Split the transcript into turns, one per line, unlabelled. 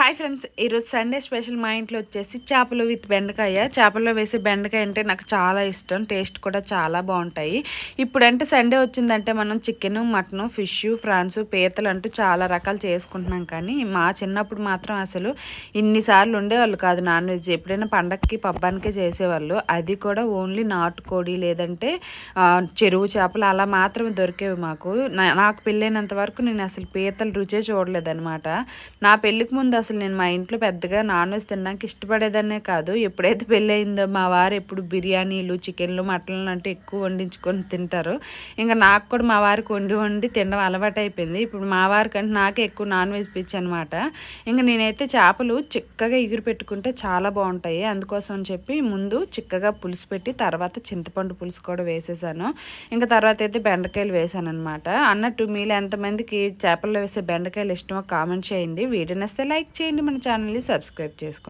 Hi friends ఈరోజు Sunday special మా ఇంట్లో వచ్చేసి చేపలు విత్ బెండకాయ. చేపల్లో వేసే బెండకాయ అంటే నాకు చాలా ఇష్టం టేస్ట్ కూడా చాలా బాగుంటాయి. ఇప్పుడంటే సండే వచ్చిందంటే మనం చికెన్ మటన్ ఫిష్ ఫ్రాన్స్ పీతలు అంటూ చాలా రకాలు చేసుకుంటున్నాం కానీ మా చిన్నప్పుడు మాత్రం అసలు ఇన్నిసార్లు ఉండేవాళ్ళు కాదు నాన్ వెజ్. ఎప్పుడైనా పండగకి పబ్బానికే చేసేవాళ్ళు. అది కూడా ఓన్లీ నాటుకోడి లేదంటే చెరువు చేపలు అలా మాత్రమే దొరికేవి మాకు. నాకు పెళ్ళైనంత వరకు నేను అసలు పీతలు రుచే చూడలేదన్నమాట. నా పెళ్ళికి ముందు అసలు నేను మా ఇంట్లో పెద్దగా నాన్ వెజ్ తినడానికి ఇష్టపడేదనే కాదు. ఎప్పుడైతే పెళ్ళి అయిందో మా వారు ఎప్పుడు బిర్యానీలు చికెన్లు మటన్లు అంటే ఎక్కువ వండించుకొని తింటారు. ఇంకా నాకు కూడా మా వారికి వండి వండి తినడం అలవాటు అయిపోయింది ఇప్పుడు మా వారి కంటే నాకే ఎక్కువ నాన్ వెజ్ పిచ్చి అనమాట ఇంకా నేనైతే చేపలు చిక్కగా ఎగురు పెట్టుకుంటే చాలా బాగుంటాయి. అందుకోసం అని చెప్పి ముందు చిక్కగా పులుసు పెట్టి తర్వాత చింతపండు పులుసు కూడా వేసేసాను. ఇంకా తర్వాత అయితే బెండకాయలు వేసాను అనమాట అన్నట్టు మీలో ఎంతమందికి చేపల్లో వేసే బెండకాయలు ఇష్టమో కామెంట్ చేయండి. వీడియోనేస్తే లైక్ చేయండి మన ఛానల్ని సబ్స్క్రైబ్ చేసుకోండి.